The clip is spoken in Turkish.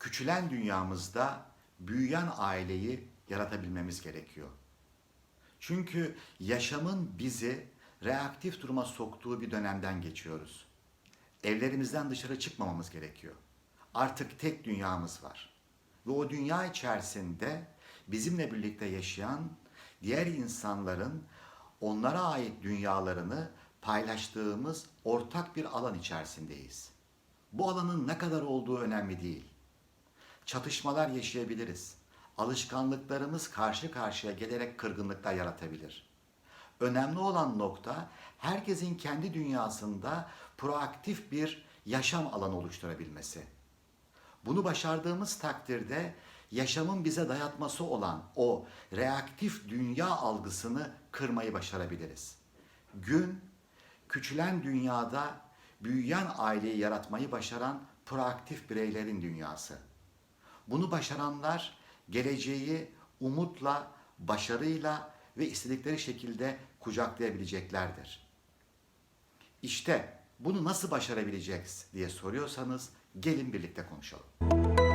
küçülen dünyamızda büyüyen aileyi yaratabilmemiz gerekiyor. Çünkü yaşamın bizi reaktif duruma soktuğu bir dönemden geçiyoruz. Evlerimizden dışarı çıkmamamız gerekiyor. Artık tek dünyamız var. Ve o dünya içerisinde bizimle birlikte yaşayan diğer insanların onlara ait dünyalarını paylaştığımız ortak bir alan içerisindeyiz. Bu alanın ne kadar olduğu önemli değil. Çatışmalar yaşayabiliriz. Alışkanlıklarımız karşı karşıya gelerek kırgınlıklar yaratabilir. Önemli olan nokta herkesin kendi dünyasında proaktif bir yaşam alanı oluşturabilmesi. Bunu başardığımız takdirde yaşamın bize dayatması olan o reaktif dünya algısını kırmayı başarabiliriz. Gün küçülen dünyada büyüyen aileyi yaratmayı başaran proaktif bireylerin dünyası. Bunu başaranlar geleceği umutla, başarıyla ve istedikleri şekilde kucaklayabileceklerdir. İşte bunu nasıl başarabileceğiz diye soruyorsanız gelin birlikte konuşalım.